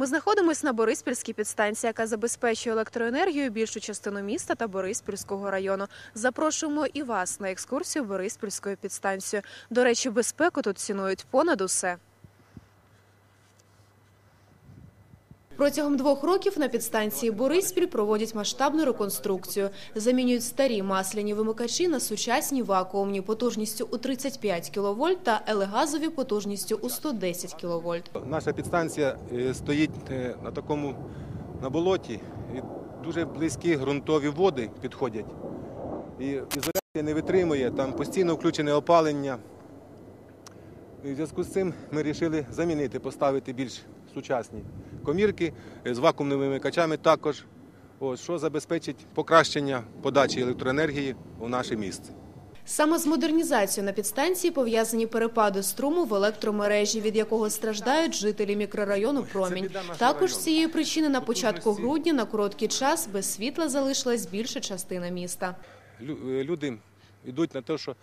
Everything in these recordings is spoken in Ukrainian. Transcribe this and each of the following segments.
Ми знаходимося на Бориспільській підстанції, яка забезпечує електроенергію більшу частину міста та Бориспільського району. Запрошуємо і вас на екскурсію Бориспільською підстанцією. До речі, безпеку тут цінують понад усе. Протягом двох років на підстанції Бориспіль проводять масштабну реконструкцію. Замінюють старі масляні вимикачі на сучасні вакуумні потужністю у 35 кВт та елегазові потужністю у 110 кВт. Наша підстанція е, стоїть е, на такому на болоті, і дуже близькі ґрунтові води підходять. І ізоляція не витримує, там постійно включене опалення. І в зв'язку з цим ми вирішили замінити, поставити більш сучасні комірки е, з вакуумними вимикачами також, Ось, що забезпечить покращення подачі електроенергії у наше місце. Саме з модернізацією на підстанції пов'язані перепади струму в електромережі, від якого страждають жителі мікрорайону Промінь. Також з цієї причини на початку грудня на короткий час без світла залишилась більша частина міста. Е, люди йдуть на те, що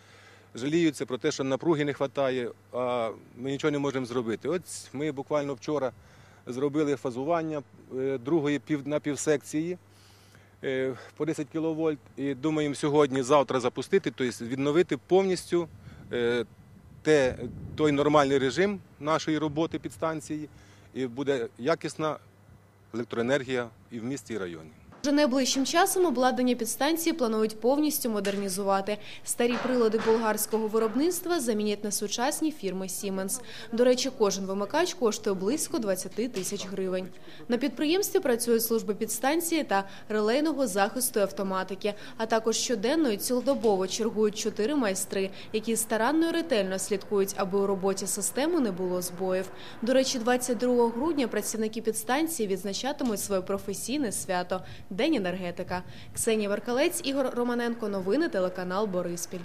жаліються про те, що напруги не вистачає, а ми нічого не можемо зробити. От ми буквально вчора зробили фазування е, другої на півсекції е, по 10 кВт і думаємо сьогодні, завтра запустити, тобто відновити повністю е, те, той нормальний режим нашої роботи підстанції, і буде якісна електроенергія і в місті, і в районі. Вже найближчим часом обладнання підстанції планують повністю модернізувати. Старі прилади болгарського виробництва замінять на сучасні фірми Siemens. До речі, кожен вимикач коштує близько 20 тисяч гривень. На підприємстві працюють служби підстанції та релейного захисту автоматики, а також щоденно і цілодобово чергують чотири майстри, які старанно і ретельно слідкують, аби у роботі системи не було збоїв. До речі, 22 грудня працівники підстанції відзначатимуть своє професійне свято День енергетика. Ксенія Варкалець, Ігор Романенко. Новини телеканал Бориспіль.